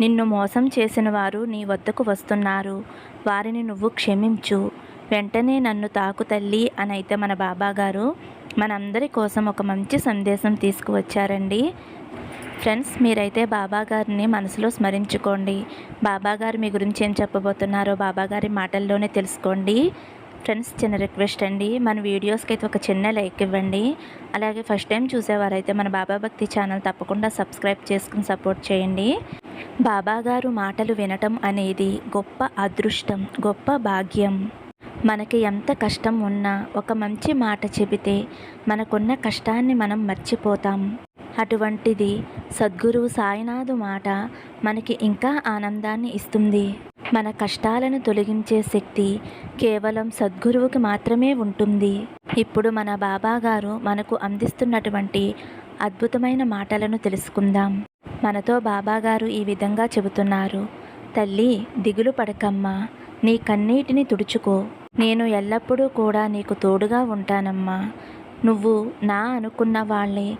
నిన్ను మోసం చేసిన వారు నీ వద్దకు వస్తున్నారు. వారిని నువ్వు క్షమించు. వెంటనే నన్ను తాకు తల్లి అని అయితే మన బాబాగారు మనందరి కోసం ఒక మంచి సందేశం తీసుకువచ్చారండి. ఫ్రెండ్స్ మీరైతే బాబాగారిని మనసులో స్మరించుకోండి. బాబాగారు మీ గురించి ఏం చెప్పబోతున్నారో బాబాగారి మాటల్లోనే తెలుసుకోండి. ఫ్రెండ్స్ చిన్న రిక్వెస్ట్ అండి. మన వీడియోస్కి అయితే ఒక చిన్న లైక్ ఇవ్వండి. అలాగే ఫస్ట్ టైం చూసేవారైతే మన బాబా భక్తి ఛానల్ తప్పకుండా సబ్స్క్రైబ్ చేసుకుని సపోర్ట్ చేయండి. బాబా గారు మాటలు వినటం అనేది గొప్ప అదృష్టం గొప్ప భాగ్యం. మనకి ఎంత కష్టం ఉన్నా ఒక మంచి మాట చెబితే మనకున్న కష్టాన్ని మనం మర్చిపోతాం. అటువంటిది సద్గురువు సాయినాథు మాట మనకి ఇంకా ఆనందాన్ని ఇస్తుంది. మన కష్టాలను తొలగించే శక్తి కేవలం సద్గురువుకి మాత్రమే ఉంటుంది. ఇప్పుడు మన బాబా గారు మనకు అందిస్తున్నటువంటి అద్భుతమైన మాటలను తెలుసుకుందాం. మనతో బాబాగారు ఈ విధంగా చెబుతున్నారు. తల్లి దిగులు పడకమ్మా. నీ కన్నీటిని తుడుచుకో. నేను ఎల్లప్పుడూ కూడా నీకు తోడుగా ఉంటానమ్మా. నువ్వు నా అనుకున్న వాళ్ళే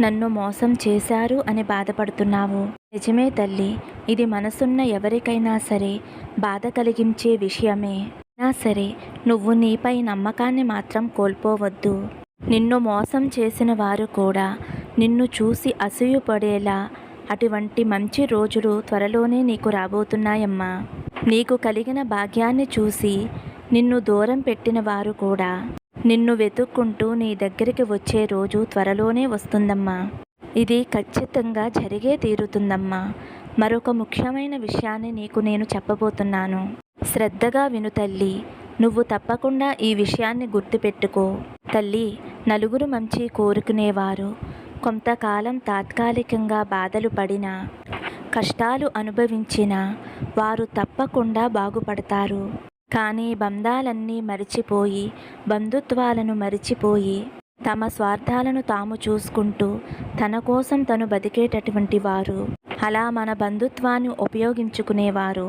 నన్ను మోసం చేశారు అని బాధపడుతున్నావు. నిజమే తల్లి ఇది మనసున్న ఎవరికైనా సరే బాధ కలిగించే విషయమే. నా సరే నువ్వు నీపై నమ్మకాన్ని మాత్రం కోల్పోవద్దు. నిన్ను మోసం చేసిన వారు కూడా నిన్ను చూసి అసూయపడేలా అటువంటి మంచి రోజులు త్వరలోనే నీకు రాబోతున్నాయమ్మా. నీకు కలిగిన భాగ్యాన్ని చూసి నిన్ను దూరం పెట్టిన వారు కూడా నిన్ను వెతుక్కుంటూ నీ దగ్గరికి వచ్చే రోజు త్వరలోనే వస్తుందమ్మా. ఇది ఖచ్చితంగా జరిగే తీరుతుందమ్మా. మరొక ముఖ్యమైన విషయాన్ని నీకు నేను చెప్పబోతున్నాను. శ్రద్ధగా విను తల్లి. నువ్వు తప్పకుండా ఈ విషయాన్ని గుర్తుపెట్టుకో. తల్లి నలుగురు మంచి కోరుకునేవారు. కొంతకాలం తాత్కాలికంగా బాధలు పడినా కష్టాలు అనుభవించిన వారు తప్పకుండా బాగుపడతారు. కానీ బంధాలన్నీ మరిచిపోయి బంధుత్వాలను మరిచిపోయి తమ స్వార్థాలను తాము చూసుకుంటూ తన కోసం తను బతికేటటువంటి వారు. అలా మన బంధుత్వాన్ని ఉపయోగించుకునేవారు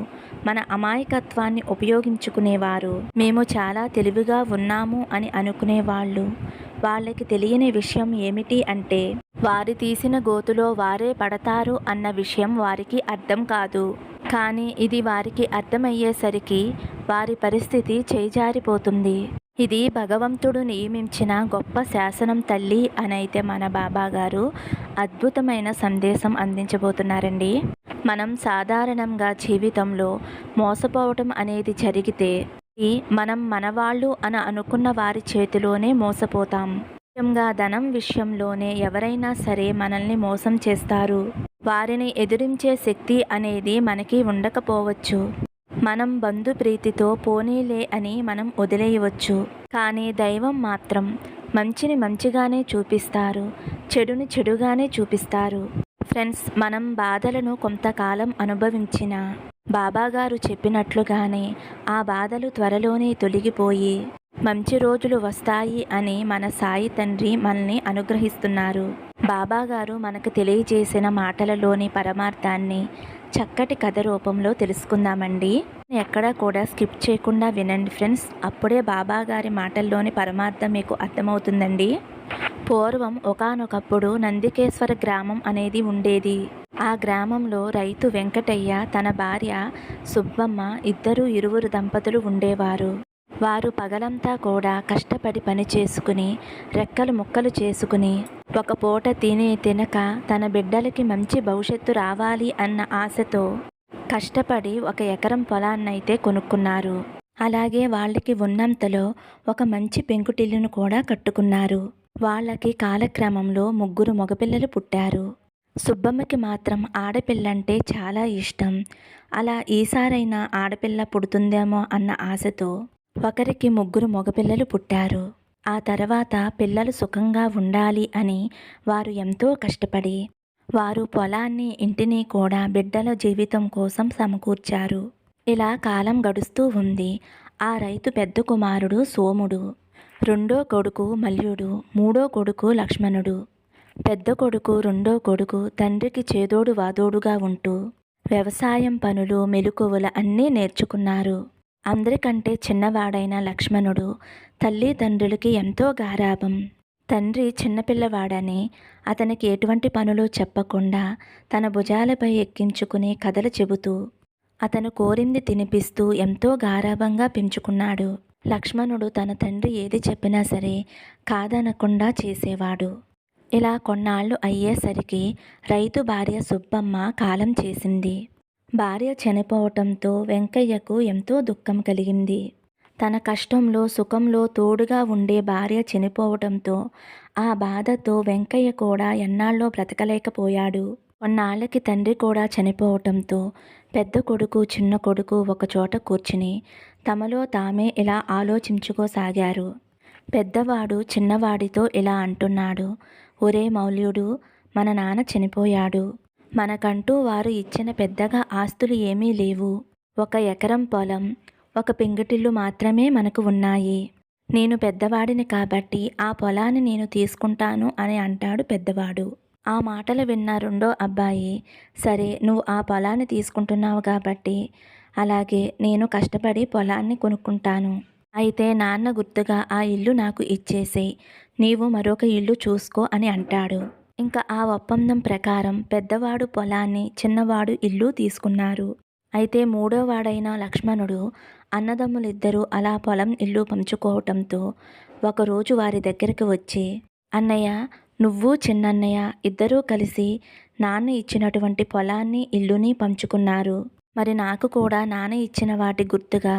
మన అమాయకత్వాన్ని ఉపయోగించుకునేవారు. మేము చాలా తెలివిగా ఉన్నాము అని అనుకునేవాళ్ళు. వాళ్ళకి తెలియని విషయం ఏమిటి అంటే వారి తీసిన గోతులో వారే పడతారు అన్న విషయం వారికి అర్థం కాదు. కానీ ఇది వారికి అర్థమయ్యేసరికి వారి పరిస్థితి చేజారిపోతుంది. ఇది భగవంతుడు నియమించిన గొప్ప శాసనం తల్లి అనైతే మన బాబా గారు అద్భుతమైన సందేశం అందించబోతున్నారండి. మనం సాధారణంగా జీవితంలో మోసపోవటం అనేది జరిగితే మనం మనవాళ్ళు అని అనుకున్న వారి చేతిలోనే మోసపోతాం. ముఖ్యంగా ధనం విషయంలోనే ఎవరైనా సరే మనల్ని మోసం చేస్తారు. వారిని ఎదిరించే శక్తి అనేది మనకి ఉండకపోవచ్చు. మనం బంధు ప్రీతితో పోనీలే అని మనం వదిలేయవచ్చు. కానీ దైవం మాత్రం మంచిని మంచిగానే చూపిస్తారు. చెడుని చెడుగానే చూపిస్తారు. ఫ్రెండ్స్ మనం బాధలను కొంతకాలం అనుభవించిన బాబాగారు చెప్పినట్లుగానే ఆ బాధలు త్వరలోనే తొలగిపోయి మంచి రోజులు వస్తాయి అని మన సాయి తండ్రి మనల్ని అనుగ్రహిస్తున్నారు. బాబాగారు మనకు తెలియజేసిన మాటలలోని పరమార్థాన్ని చక్కటి కథ రూపంలో తెలుసుకుందామండి. ఎక్కడా కూడా స్కిప్ చేయకుండా వినండి ఫ్రెండ్స్. అప్పుడే బాబాగారి మాటల్లోని పరమార్థం మీకు అర్థమవుతుందండి. పూర్వం ఒకానొకప్పుడు నందికేశ్వర గ్రామం అనేది ఉండేది. ఆ గ్రామంలో రైతు వెంకటయ్య తన భార్య సుబ్బమ్మ ఇద్దరు ఇరువురు దంపతులు ఉండేవారు. వారు పగలంతా కూడా కష్టపడి పని చేసుకుని రెక్కలు ముక్కలు చేసుకుని ఒక పూట తిని తినక తన బిడ్డలకి మంచి భవిష్యత్తు రావాలి అన్న ఆశతో కష్టపడి ఒక ఎకరం పొలాన్నైతే కొనుక్కున్నారు. అలాగే వాళ్ళకి ఉన్నంతలో ఒక మంచి పెంకుటిల్లును కూడా కట్టుకున్నారు. వాళ్ళకి కాలక్రమంలో ముగ్గురు మగపిల్లలు పుట్టారు. సుబ్బమ్మకి మాత్రం ఆడపిల్లంటే చాలా ఇష్టం. అలా ఈసారైనా ఆడపిల్ల పుడుతుందేమో అన్న ఆశతో ఒకరికి ముగ్గురు మగపిల్లలు పుట్టారు. ఆ తర్వాత పిల్లలు సుఖంగా ఉండాలి అని వారు ఎంతో కష్టపడి వారు పొలాన్ని ఇంటిని కూడా బిడ్డల జీవితం కోసం సమకూర్చారు. ఇలా కాలం గడుస్తూ ఉంది. ఆ రైతు పెద్ద కుమారుడు సోముడు. రెండో కొడుకు మల్యుడు మూడో కొడుకు లక్ష్మణుడు. పెద్ద కొడుకు రెండో కొడుకు తండ్రికి చేదోడు వాదోడుగా ఉంటూ వ్యవసాయం పనులు మెలకువలు అన్నీ నేర్చుకున్నారు. అందరికంటే చిన్నవాడైన లక్ష్మణుడు తల్లిదండ్రులకి ఎంతో గారాభం. తండ్రి చిన్నపిల్లవాడని అతనికి ఎటువంటి పనులు చెప్పకుండా తన భుజాలపై ఎక్కించుకుని కథలు చెబుతూ అతను కోరింది తినిపిస్తూ ఎంతో గారాభంగా పెంచుకున్నాడు. లక్ష్మణుడు తన తండ్రి ఏది చెప్పినా సరే కాదనకుండా చేసేవాడు. ఇలా కొన్నాళ్ళు అయ్యేసరికి రైతు భార్య సుబ్బమ్మ కాలం చేసింది. భార్య చనిపోవటంతో వెంకయ్యకు ఎంతో దుఃఖం కలిగింది. తన కష్టంలో సుఖంలో తోడుగా ఉండే భార్య చనిపోవటంతో ఆ బాధతో వెంకయ్య కూడా ఎన్నాళ్ళో బ్రతకలేకపోయాడు. కొన్నాళ్ళకి తండ్రి కూడా చనిపోవటంతో పెద్ద కొడుకు చిన్న కొడుకు ఒకచోట కూర్చుని తమలో తామే ఇలా ఆలోచించుకోసాగారు. పెద్దవాడు చిన్నవాడితో ఇలా అంటున్నాడు. ఒరే మౌల్యుడు మన నాన్న చనిపోయాడు. మనకంటూ వారు ఇచ్చిన పెద్దగా ఆస్తులు ఏమీ లేవు. ఒక ఎకరం పొలం ఒక పెంకుటిల్లు మాత్రమే మనకు ఉన్నాయి. నేను పెద్దవాడిని కాబట్టి ఆ పొలాన్ని నేను తీసుకుంటాను అని అంటాడు పెద్దవాడు. ఆ మాటలు విన్న రెండో అబ్బాయి సరే నువ్వు ఆ పొలాన్ని తీసుకుంటున్నావు కాబట్టి అలాగే నేను కష్టపడి పొలాన్ని కొనుక్కుంటాను. అయితే నాన్న గుర్తుగా ఆ ఇల్లు నాకు ఇచ్చేసేయి నీవు మరొక ఇల్లు చూసుకో అని అంటాడు. ఇంకా ఆ ఒప్పందం ప్రకారం పెద్దవాడు పొలాన్ని చిన్నవాడు ఇల్లు తీసుకున్నారు. అయితే మూడోవాడైన లక్ష్మణుడు అన్నదమ్ములిద్దరూ అలా పొలం ఇల్లు పంచుకోవటంతో ఒకరోజు వారి దగ్గరికి వచ్చి అన్నయ్య నువ్వు చిన్నన్నయ్య ఇద్దరూ కలిసి నాన్న ఇచ్చినటువంటి పొలాన్ని ఇల్లుని పంచుకున్నారు. మరి నాకు కూడా నాన్న ఇచ్చిన వాటి గుర్తుగా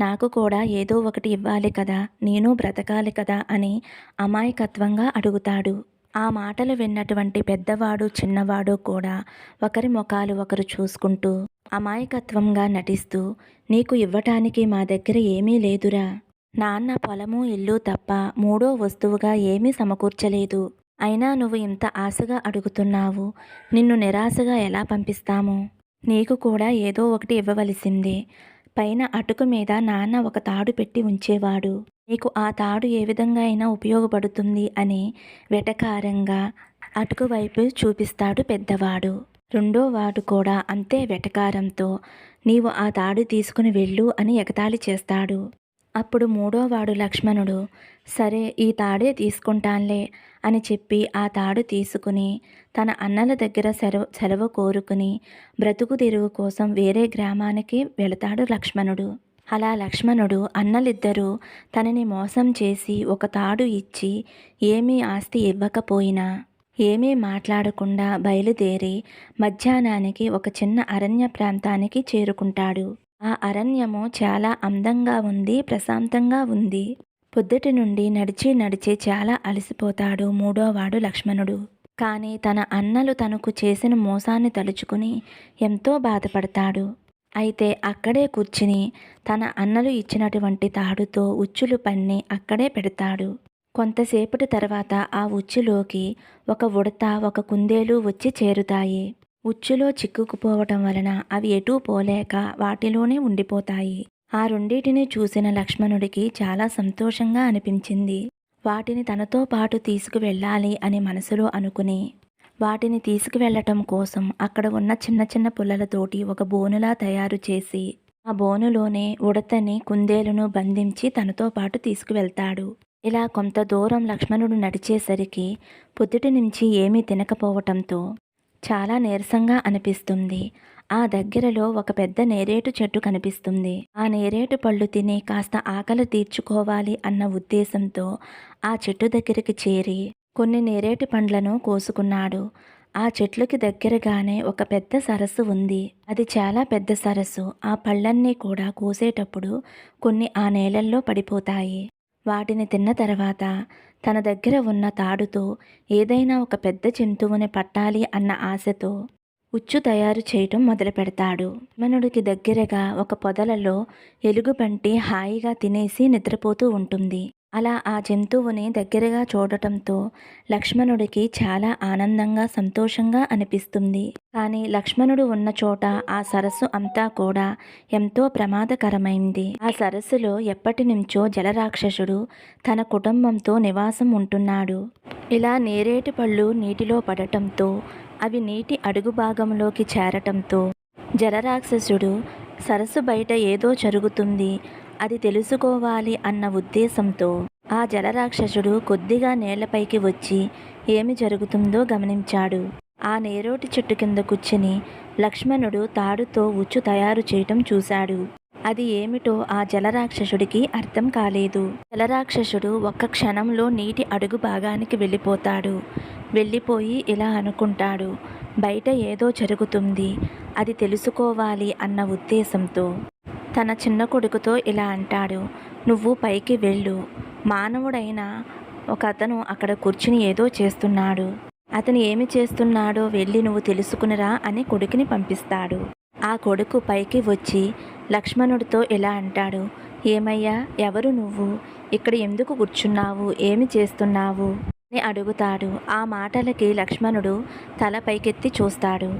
నాకు కూడా ఏదో ఒకటి ఇవ్వాలి కదా నేను బ్రతకాలి కదా అని అమాయకత్వంగా అడుగుతాడు. ఆ మాటలు విన్నటువంటి పెద్దవాడు చిన్నవాడు కూడా ఒకరి ముఖాలు ఒకరు చూసుకుంటూ అమాయకత్వంగా నటిస్తూ నీకు ఇవ్వటానికి మా దగ్గర ఏమీ లేదురా. నాన్న పొలము ఇల్లు తప్ప మూడో వస్తువుగా ఏమీ సమకూర్చలేదు. అయినా నువ్వు ఇంత ఆశగా అడుగుతున్నావు నిన్ను నిరాశగా ఎలా పంపిస్తాము? నీకు కూడా ఏదో ఒకటి ఇవ్వవలసిందే. పైన అటుకు మీద నాన్న ఒక తాడు పెట్టి ఉంచేవాడు. నీకు ఆ తాడు ఏ విధంగా అయినా ఉపయోగపడుతుంది అని వెటకారంగా అటుకు వైపు చూపిస్తాడు పెద్దవాడు. రెండో వాడు కూడా అంతే వెటకారంతో నీవు ఆ తాడు తీసుకుని వెళ్ళు అని ఎగతాళి చేస్తాడు. అప్పుడు మూడోవాడు లక్ష్మణుడు సరే ఈ తాడే తీసుకుంటాన్లే అని చెప్పి ఆ తాడు తీసుకుని తన అన్నల దగ్గర సెలవు సెలవు కోరుకుని బ్రతుకు తెరువు కోసం వేరే గ్రామానికి వెళతాడు లక్ష్మణుడు. అలా లక్ష్మణుడు అన్నలిద్దరూ తనని మోసం చేసి ఒక తాడు ఇచ్చి ఏమీ ఆస్తి ఇవ్వకపోయినా ఏమీ మాట్లాడకుండా బయలుదేరి మధ్యాహ్నానికి ఒక చిన్న అరణ్య ప్రాంతానికి చేరుకుంటాడు. ఆ అరణ్యము చాలా అందంగా ఉంది ప్రశాంతంగా ఉంది. పొద్దుటి నుండి నడిచి నడిచి చాలా అలసిపోతాడు మూడోవాడు లక్ష్మణుడు. కానీ తన అన్నలు తనకు చేసిన మోసాన్ని తలుచుకుని ఎంతో బాధపడతాడు. అయితే అక్కడే కూర్చుని తన అన్నలు ఇచ్చినటువంటి తాడుతో ఉచ్చులు పన్ని అక్కడే పెడతాడు. కొంతసేపటి తర్వాత ఆ ఉచ్చులోకి ఒక ఉడత ఒక కుందేలు వచ్చి చేరుతాయి. ఉచ్చులో చిక్కుకుపోవటం వలన అవి ఎటూ పోలేక వాటిలోనే ఉండిపోతాయి. ఆ రెండింటిని చూసిన లక్ష్మణుడికి చాలా సంతోషంగా అనిపించింది. వాటిని తనతో పాటు తీసుకువెళ్ళాలి అని మనసులో అనుకుని వాటిని తీసుకువెళ్ళటం కోసం అక్కడ ఉన్న చిన్న చిన్న పుల్లలతోటి ఒక బోనులా తయారు చేసి ఆ బోనులోనే ఉడతని కుందేలును బంధించి తనతో పాటు తీసుకువెళ్తాడు. ఇలా కొంత దూరం లక్ష్మణుడు నడిచేసరికి పొద్దుటి నుంచి ఏమీ తినకపోవటంతో చాలా నీరసంగా అనిపిస్తుంది. ఆ దగ్గరలో ఒక పెద్ద నేరేటు చెట్టు కనిపిస్తుంది. ఆ నేరేటు పళ్ళు తిని కాస్త ఆకలి తీర్చుకోవాలి అన్న ఉద్దేశంతో ఆ చెట్టు దగ్గరికి చేరి కొన్ని నేరేటి పండ్లను కోసుకున్నాడు. ఆ చెట్లకి దగ్గరగానే ఒక పెద్ద సరస్సు ఉంది. అది చాలా పెద్ద సరస్సు. ఆ పళ్ళన్నీ కూడా కోసేటప్పుడు కొన్ని ఆ నేలల్లో పడిపోతాయి. వాటిని తిన్న తర్వాత తన దగ్గర ఉన్న తాడుతో ఏదైనా ఒక పెద్ద జంతువుని పట్టాలి అన్న ఆశతో ఉచ్చు తయారు చేయటం మొదలు పెడతాడు. మనుడికి దగ్గరగా ఒక పొదలలో ఎలుగుబంటి హాయిగా తినేసి నిద్రపోతూ ఉంటుంది. అలా ఆ జంతువుని దగ్గరగా చూడటంతో లక్ష్మణుడికి చాలా ఆనందంగా సంతోషంగా అనిపిస్తుంది. కానీ లక్ష్మణుడు ఉన్న చోట ఆ సరస్సు అంతా కూడా ఎంతో ప్రమాదకరమైంది. ఆ సరస్సులో ఎప్పటి నుంచో జలరాక్షసుడు తన కుటుంబంతో నివాసం ఉంటున్నాడు. ఇలా నేరేటి పళ్ళు నీటిలో పడటంతో అవి నీటి అడుగు భాగంలోకి చేరటంతో జలరాక్షసుడు సరస్సు బయట ఏదో జరుగుతుంది అది తెలుసుకోవాలి అన్న ఉద్దేశంతో ఆ జలరాక్షసుడు కొద్దిగా నేలపైకి వచ్చి ఏమి జరుగుతుందో గమనించాడు. ఆ నేరోటి చెట్టు కింద కూర్చుని లక్ష్మణుడు తాడుతో ఉచ్చు తయారు చేయటం చూశాడు. అది ఏమిటో ఆ జలరాక్షసుడికి అర్థం కాలేదు. జలరాక్షసుడు ఒక్క క్షణంలో నీటి అడుగు భాగానికి వెళ్ళిపోతాడు. వెళ్ళిపోయి ఇలా అనుకుంటాడు. బయట ఏదో జరుగుతుంది. అది తెలుసుకోవాలి అన్న ఉద్దేశంతో. తన చిన్న కొడుకుతో ఇలా అంటాడు. నువ్వు పైకి వెళ్ళు. మానవుడైన ఒక అతను అక్కడ కూర్చుని ఏదో చేస్తున్నాడు. అతను ఏమి చేస్తున్నాడో వెళ్ళి నువ్వు తెలుసుకునిరా అని కొడుకుని పంపిస్తాడు. ఆ కొడుకు పైకి వచ్చి లక్ష్మణుడితో ఇలా అంటాడు. ఏమయ్యా ఎవరు నువ్వు? ఇక్కడ ఎందుకు కూర్చున్నావు? ఏమి చేస్తున్నావు? అని అడుగుతాడు. ఆ మాటలకి లక్ష్మణుడు తల పైకెత్తి చూస్తాడు.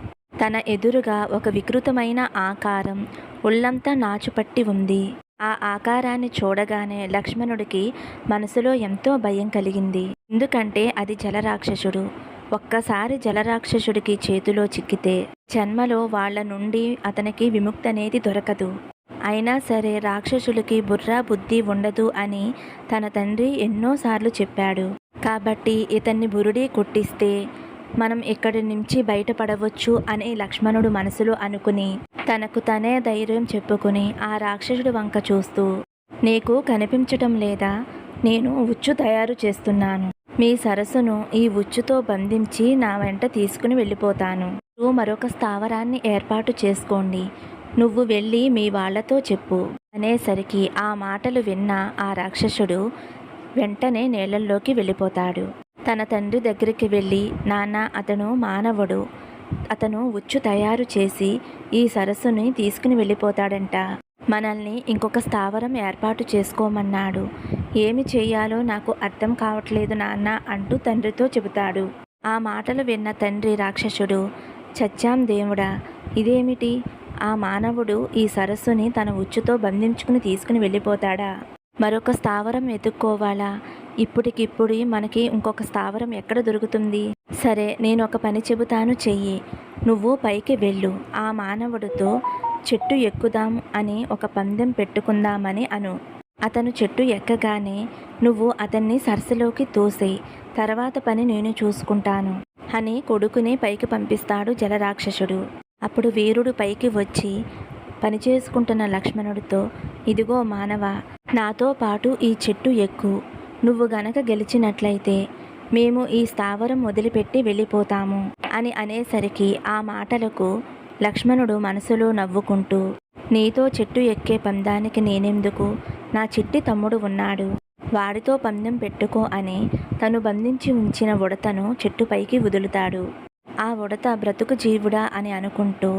తన ఎదురుగా ఒక వికృతమైన ఆకారం ఒళ్ళంతా నాచుపట్టి ఉంది. ఆ ఆకారాన్ని చూడగానే లక్ష్మణుడికి మనసులో ఎంతో భయం కలిగింది. ఎందుకంటే అది జలరాక్షసుడు. ఒక్కసారి జలరాక్షసుడికి చేతిలో చిక్కితే జన్మలో వాళ్ళ నుండి అతనికి విముక్తి అనేది దొరకదు. అయినా సరే రాక్షసులకి బుర్రా బుద్ధి ఉండదు అని తన తండ్రి ఎన్నోసార్లు చెప్పాడు. కాబట్టి ఇతన్ని బురుడి కొట్టిస్తే మనం ఇక్కడి నుంచి బయటపడవచ్చు అని లక్ష్మణుడు మనసులో అనుకుని తనకు తనే ధైర్యం చెప్పుకుని ఆ రాక్షసుడి వంక చూస్తూ నీకు కనిపించటం లేదా? నేను ఉచ్చు తయారు చేస్తున్నాను. మీ సరస్సును ఈ ఉచ్చుతో బంధించి నా వెంట తీసుకుని వెళ్ళిపోతాను. మరొక స్థావరాన్ని ఏర్పాటు చేసుకోండి. నువ్వు వెళ్ళి మీ వాళ్ళతో చెప్పు. అనేసరికి ఆ మాటలు విన్న ఆ రాక్షసుడు వెంటనే నీళ్ళల్లోకి వెళ్ళిపోతాడు. తన తండ్రి దగ్గరికి వెళ్ళి నాన్న అతను మానవుడు. అతను ఉచ్చు తయారు చేసి ఈ సరస్సుని తీసుకుని వెళ్ళిపోతాడంట. మనల్ని ఇంకొక స్థావరం ఏర్పాటు చేసుకోమన్నాడు. ఏమి చేయాలో నాకు అర్థం కావట్లేదు నాన్న అంటూ తండ్రితో చెబుతాడు. ఆ మాటలు విన్న తండ్రి రాక్షసుడు చచ్చాం దేవుడా ఇదేమిటి? ఆ మానవుడు ఈ సరస్సుని తన ఉచ్చుతో బంధించుకుని తీసుకుని వెళ్ళిపోతాడా? మరొక స్థావరం ఎత్తుక్కోవాలా ఇప్పటికిప్పుడు మనకి ఇంకొక స్థావరం ఎక్కడ దొరుకుతుంది? సరే నేను ఒక పని చెబుతాను చెయ్యి. నువ్వు పైకి వెళ్ళు. ఆ మానవుడితో చెట్టు ఎక్కుదాం అని ఒక పందెం పెట్టుకుందామని అను. అతను చెట్టు ఎక్కగానే నువ్వు అతన్ని సరస్సులోకి తోసేయి. తర్వాత పని నేను చూసుకుంటాను అని కొడుకుని పైకి పంపిస్తాడు జలరాక్షసుడు. అప్పుడు వీరుడు పైకి వచ్చి పని చేసుకుంటున్న లక్ష్మణుడితో ఇదిగో మానవ నాతో పాటు ఈ చెట్టు ఎక్కు. నువ్వు గనక గెలిచినట్లయితే మేము ఈ స్థావరం వదిలిపెట్టి వెళ్ళిపోతాము అని అనేసరికి ఆ మాటలకు లక్ష్మణుడు మనసులో నవ్వుకుంటూ నీతో చెట్టు ఎక్కే పందానికి నేనెందుకు? నా చిట్టి తమ్ముడు ఉన్నాడు. వాడితో పందెం పెట్టుకో అని తను బంధించి ఉంచిన ఉడతను చెట్టుపైకి వదులుతాడు. ఆ ఉడత బ్రతుకు జీవుడా అని అనుకుంటూ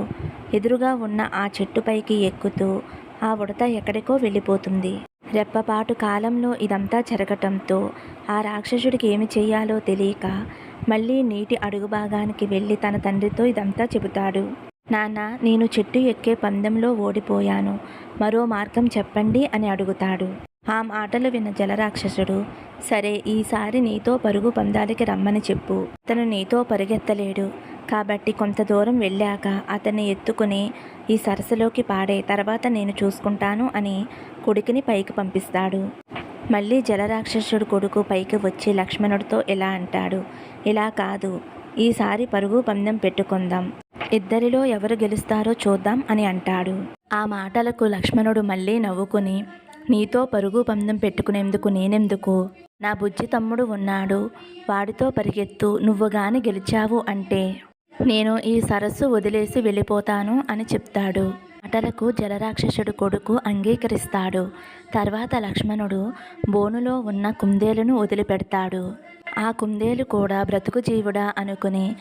ఎదురుగా ఉన్న ఆ చెట్టుపైకి ఎక్కుతూ ఆ ఉడత ఎక్కడికో వెళ్ళిపోతుంది. రెప్పపాటు కాలంలో ఇదంతా జరగటంతో ఆ రాక్షసుడికి ఏమి చేయాలో తెలియక మళ్ళీ నీటి అడుగు భాగానికి వెళ్ళి తన తండ్రితో ఇదంతా చెబుతాడు. నాన్న నేను చెట్టు ఎక్కే పందెంలో ఓడిపోయాను. మరో మార్గం చెప్పండి అని అడుగుతాడు. ఆ మాటలు విన్న జలరాక్షసుడు సరే ఈసారి నీతో పరుగు పందాలకి రమ్మని చెప్పు. అతను నీతో పరుగెత్తలేడు. కాబట్టి కొంత దూరం వెళ్ళాక అతన్ని ఎత్తుకుని ఈ సరస్సులోకి పాడే తర్వాత నేను చూసుకుంటాను అని కొడుకుని పైకి పంపిస్తాడు. మళ్ళీ జలరాక్షసుడు కొడుకు పైకి వచ్చి లక్ష్మణుడితో ఇలా అంటాడు. ఇలా కాదు. ఈసారి పరుగు పందెం పెట్టుకుందాం. ఇద్దరిలో ఎవరు గెలుస్తారో చూద్దాం అని అంటాడు. ఆ మాటలకు లక్ష్మణుడు మళ్ళీ నవ్వుకుని నీతో పరుగు పందెం పెట్టుకునేందుకు నేనెందుకు? నా బుజ్జి తమ్ముడు ఉన్నాడు వాడితో పరిగెత్తు నువ్వు గాని గెలిచావు అంటే. నేను ఈ సరస్సు వదిలేసి వెళ్ళిపోతాను అని చెప్తాడు. మాటలకు జలరాక్షసుడు కొడుకు అంగీకరిస్తాడు. తర్వాత లక్ష్మణుడు బోనులో ఉన్న కుందేలును వదిలిపెడతాడు. ఆ కుందేలు కూడా బ్రతుకు జీవుడా అనుకుని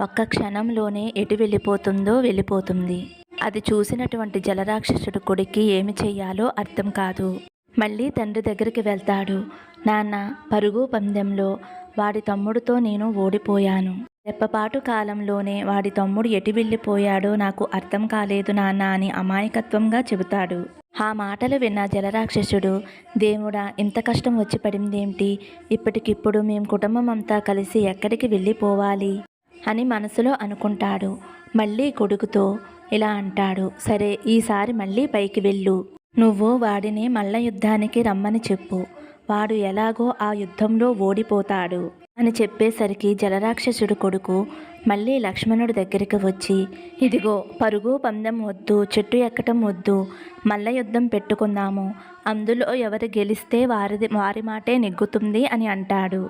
ఒక్క క్షణంలోనే ఎటు వెళ్ళిపోతుందో వెళ్ళిపోతుంది. అది చూసినటువంటి జలరాక్షసుడు కొడుక్కి ఏమి చెయ్యాలో అర్థం కాదు. మళ్ళీ తండ్రి దగ్గరికి వెళ్తాడు. నాన్న పరుగు పందెంలో వాడి తమ్ముడితో నేను ఓడిపోయాను. రెప్పపాటు కాలంలోనే వాడి తమ్ముడు ఎటు వెళ్ళిపోయాడో నాకు అర్థం కాలేదు నాన్న అని అమాయకత్వంగా చెబుతాడు. ఆ మాటలు విన్న జలరాక్షసుడు దేవుడా ఇంత కష్టం వచ్చి పడిందేమిటి ఇప్పటికిప్పుడు మేం కుటుంబం అంతా కలిసి ఎక్కడికి వెళ్ళిపోవాలి? అని మనసులో అనుకుంటాడు. మళ్ళీ కొడుకుతో ఇలా అంటాడు సరే ఈసారి మళ్ళీ పైకి వెళ్ళు. నువ్వు వాడిని మల్ల యుద్ధానికి రమ్మని చెప్పు. వాడు ఎలాగో ఆ యుద్ధంలో ఓడిపోతాడు అని చెప్పేసరికి జలరాక్షసుడు కొడుకు మళ్ళీ లక్ష్మణుడి దగ్గరికి వచ్చి ఇదిగో పరుగు పందెం వద్దు చెట్టు ఎక్కటం వద్దు మల్ల యుద్ధం పెట్టుకుందాము అందులో ఎవరు గెలిస్తే వారిది వారి మాటే నెగ్గుతుంది అని అంటాడు.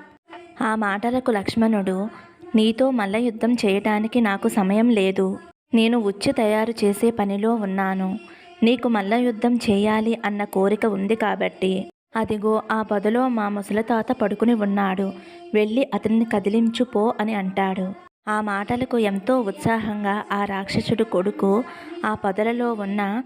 ఆ మాటలకు లక్ష్మణుడు నీతో మల్ల యుద్ధం చేయటానికి నాకు సమయం లేదు. నేను ఉచ్చు తయారు చేసే పనిలో ఉన్నాను. నీకు మల్ల యుద్ధం చేయాలి అన్న కోరిక ఉంది కాబట్టి అదిగో ఆ పొదలో మా ముసలి తాత పడుకుని ఉన్నాడు. వెళ్ళి అతన్ని కదిలించు పో అని అంటాడు. ఆ మాటలకు ఎంతో ఉత్సాహంగా ఆ రాక్షసుడు కొడుకు ఆ పొదలలో ఉన్న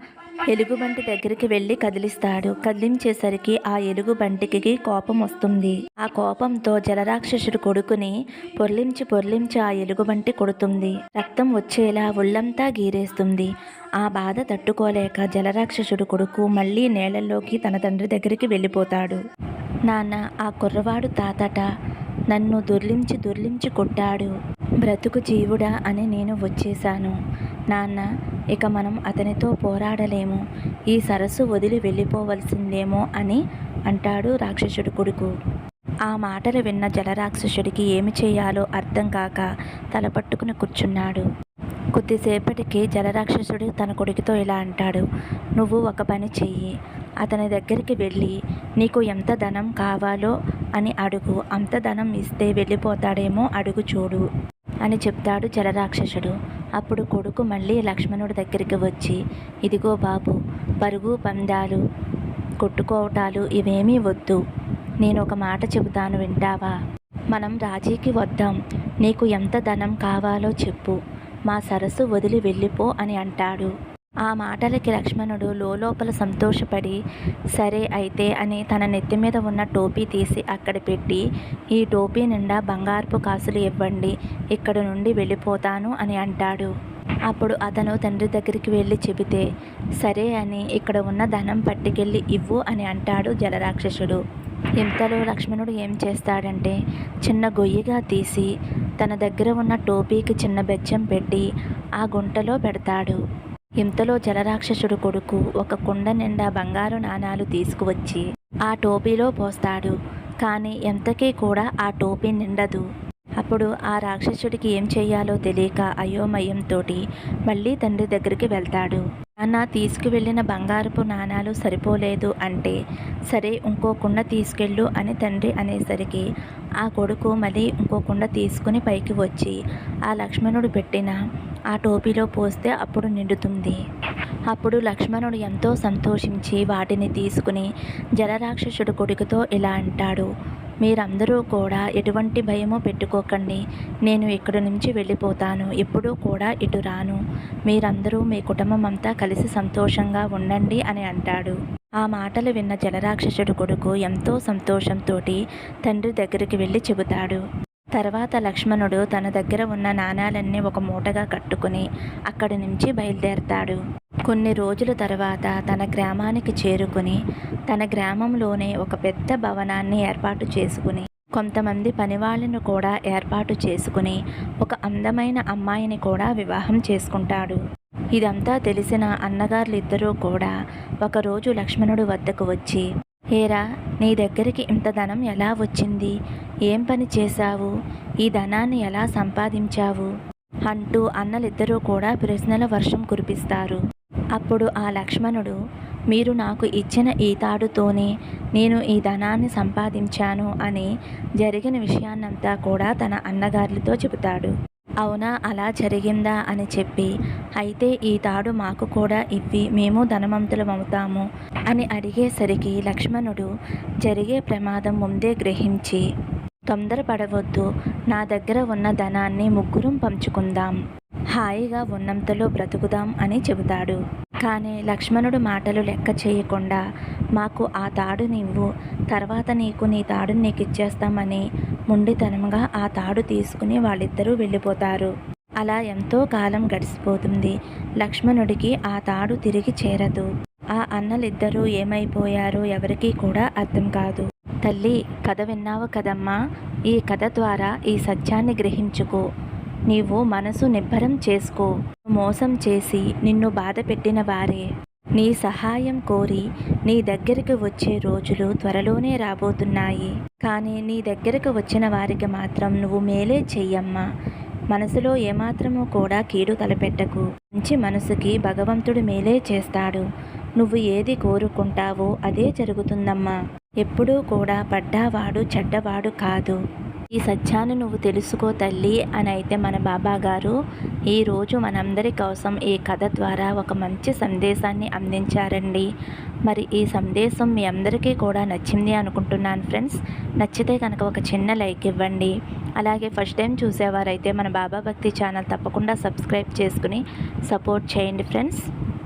ఎలుగుబంటి దగ్గరికి వెళ్ళి కదిలిస్తాడు. కదిలించేసరికి ఆ ఎలుగుబంటికి కోపం వస్తుంది. ఆ కోపంతో జలరాక్షసుడు కొడుకుని పొర్లించి పొర్లించి ఆ ఎలుగుబంటి కొడుతుంది. రక్తం వచ్చేలా ఒళ్ళంతా గీరేస్తుంది. ఆ బాధ తట్టుకోలేక జలరాక్షసుడు కొడుకు మళ్ళీ నేలల్లోకి తన తండ్రి దగ్గరికి వెళ్ళిపోతాడు. నాన్న ఆ కుర్రవాడు తాతట నన్ను దుర్లించి దుర్లించి కొట్టాడు. బ్రతుకు జీవుడా అని నేను వచ్చేశాను. నాన్న ఇక మనం అతనితో పోరాడలేము. ఈ సరస్సు వదిలి వెళ్ళిపోవలసిందేమో అని అంటాడు రాక్షసుడు కొడుకు. ఆ మాటలు విన్న జలరాక్షసుడికి ఏమి చేయాలో అర్థం కాక తలపట్టుకుని కూర్చున్నాడు. కొద్దిసేపటికి జలరాక్షసుడు తన కొడుకుతో ఇలా అంటాడు నువ్వు ఒక పని చెయ్యి అతని దగ్గరికి వెళ్ళి నీకు ఎంత ధనం కావాలో అని అడుగు అంత ధనం ఇస్తే వెళ్ళిపోతాడేమో అడుగు చూడు అని చెప్తాడు జలరాక్షసుడు. అప్పుడు కొడుకు మళ్ళీ లక్ష్మణుడి దగ్గరికి వచ్చి ఇదిగో బాబు పరుగు పందాలు కొట్టుకోవటాలు ఇవేమీ వద్దు. నేను ఒక మాట చెబుతాను వింటావా? మనం రాజీకి వద్దాం. నీకు ఎంత ధనం కావాలో చెప్పు. మా సరస్సు వదిలి వెళ్ళిపో అని అంటాడు. ఆ మాటలకి లక్ష్మణుడు లోపల సంతోషపడి సరే అయితే అని తన నెత్తి మీద ఉన్న టోపీ తీసి అక్కడ పెట్టి ఈ టోపీ నిండా బంగారపు కాసులు ఇవ్వండి ఇక్కడ నుండి వెళ్ళిపోతాను అని అంటాడు. అప్పుడు అతను తండ్రి దగ్గరికి వెళ్ళి చెబితే సరే అని ఇక్కడ ఉన్న ధనం పట్టుకెళ్ళి ఇవ్వు అని అంటాడు జలరాక్షసుడు. ఇంతలో లక్ష్మణుడు ఏం చేస్తాడంటే చిన్న గొయ్యిగా తీసి తన దగ్గర ఉన్న టోపీకి చిన్న బెచ్చం పెట్టి ఆ గుంటలో పెడతాడు. ఇంతలో జలరాక్షసుడు కొడుకు ఒక కుండ నిండా బంగారు నాణాలు తీసుకువచ్చి ఆ టోపీలో పోస్తాడు. కానీ ఎంతకీ కూడా ఆ టోపీ నిండదు. అప్పుడు ఆ రాక్షసుడికి ఏం చేయాలో తెలియక అయోమయంతో మళ్ళీ తండ్రి దగ్గరికి వెళ్తాడు. నాన్న తీసుకువెళ్ళిన బంగారపు నాణాలు సరిపోలేదు అంటే సరే ఇంకో కుండ తీసుకెళ్ళు అని తండ్రి అనేసరికి ఆ కొడుకు మళ్ళీ ఇంకో కుండ తీసుకుని పైకి వచ్చి ఆ లక్ష్మణుడు పెట్టిన ఆ టోపీలో పోస్తే అప్పుడు నిండుతుంది. అప్పుడు లక్ష్మణుడు ఎంతో సంతోషించి వాటిని తీసుకుని జలరాక్షసుడు కొడుకుతో ఇలా అంటాడు మీరందరూ కూడా ఎటువంటి భయము పెట్టుకోకండి. నేను ఇక్కడి నుంచి వెళ్ళిపోతాను. ఎప్పుడూ కూడా ఇటు రాను. మీరందరూ మీ కుటుంబం అంతా కలిసి సంతోషంగా ఉండండి అని అంటాడు. ఆ మాటలు విన్న జలరాక్షసుడు కొడుకు ఎంతో సంతోషంతో తండ్రి దగ్గరికి వెళ్ళి చెబుతాడు. తర్వాత లక్ష్మణుడు తన దగ్గర ఉన్న నాణాలన్నీ ఒక మూటగా కట్టుకుని అక్కడి నుంచి బయలుదేరతాడు. కొన్ని రోజుల తర్వాత తన గ్రామానికి చేరుకుని తన గ్రామంలోనే ఒక పెద్ద భవనాన్ని ఏర్పాటు చేసుకుని కొంతమంది పనివాళ్ళను కూడా ఏర్పాటు చేసుకుని ఒక అందమైన అమ్మాయిని కూడా వివాహం చేసుకుంటాడు. ఇదంతా తెలిసిన అన్నగారులిద్దరూ కూడా ఒకరోజు లక్ష్మణుడు వద్దకు వచ్చి హేరా నీ దగ్గరికి ఇంత ధనం ఎలా వచ్చింది? ఏం పని చేశావు? ఈ ధనాన్ని ఎలా సంపాదించావు? అంటూ అన్నలిద్దరూ కూడా ప్రశ్నల వర్షం కురిపిస్తారు. అప్పుడు ఆ లక్ష్మణుడు మీరు నాకు ఇచ్చిన ఈ తాడుతోనే నేను ఈ ధనాన్ని సంపాదించాను అని జరిగిన విషయాన్నంతా కూడా తన అన్నగారులతో చెబుతాడు. అవునా అలా జరిగిందా అని చెప్పి అయితే ఈ తాడు మాకు కూడా ఇవ్వి మేము ధనవంతులమవుతాము అని అడిగేసరికి లక్ష్మణుడు జరిగే ప్రమాదం ముందే గ్రహించి తొందరపడవద్దు. నా దగ్గర ఉన్న ధనాన్ని ముగ్గురం పంచుకుందాం. హాయిగా ఉన్నంతలో బ్రతుకుదాం అని చెబుతాడు. కానీ లక్ష్మణుడు మాటలు లెక్క చేయకుండా మాకు ఆ తాడు నీవు తర్వాత నీకు నీ తాడుని నీకు ఇచ్చేస్తామని ముండితనంగా ఆ తాడు తీసుకుని వాళ్ళిద్దరూ వెళ్ళిపోతారు. అలా ఎంతో కాలం గడిచిపోతుంది లక్ష్మణుడికి ఆ తాడు తిరిగి చేరదు. ఆ అన్నలిద్దరూ ఏమైపోయారో ఎవరికీ కూడా అర్థం కాదు. తల్లి కథ విన్నావు కదమ్మా. ఈ కథ ద్వారా ఈ సత్యాన్ని గ్రహించుకో. నీవు మనసు నిబ్బరం చేసుకో. మోసం చేసి నిన్ను బాధ పెట్టిన వారే. నీ సహాయం కోరి నీ దగ్గరికి వచ్చే రోజులు త్వరలోనే రాబోతున్నాయి. కానీ నీ దగ్గరకు వచ్చిన వారికి మాత్రం నువ్వు మేలే చెయ్యమ్మా. మనసులో ఏమాత్రము కూడా కీడు తలపెట్టకు. మంచి మనసుకి భగవంతుడు మేలే చేస్తాడు. నువ్వు ఏది కోరుకుంటావో అదే జరుగుతుందమ్మా. ఎప్పుడూ కూడా పడ్డావాడు చెడ్డవాడు కాదు. ఈ సత్యాన్ని నువ్వు తెలుసుకో తల్లి అని అయితే మన బాబా గారు ఈరోజు మనందరి కోసం ఈ కథ ద్వారా ఒక మంచి సందేశాన్ని అందించారండి. మరి ఈ సందేశం మీ అందరికీ కూడా నచ్చింది అనుకుంటున్నాను ఫ్రెండ్స్. నచ్చితే కనుక ఒక చిన్న లైక్ ఇవ్వండి. అలాగే ఫస్ట్ టైం చూసేవారైతే మన బాబా భక్తి ఛానల్ తప్పకుండా సబ్స్క్రైబ్ చేసుకుని సపోర్ట్ చేయండి ఫ్రెండ్స్.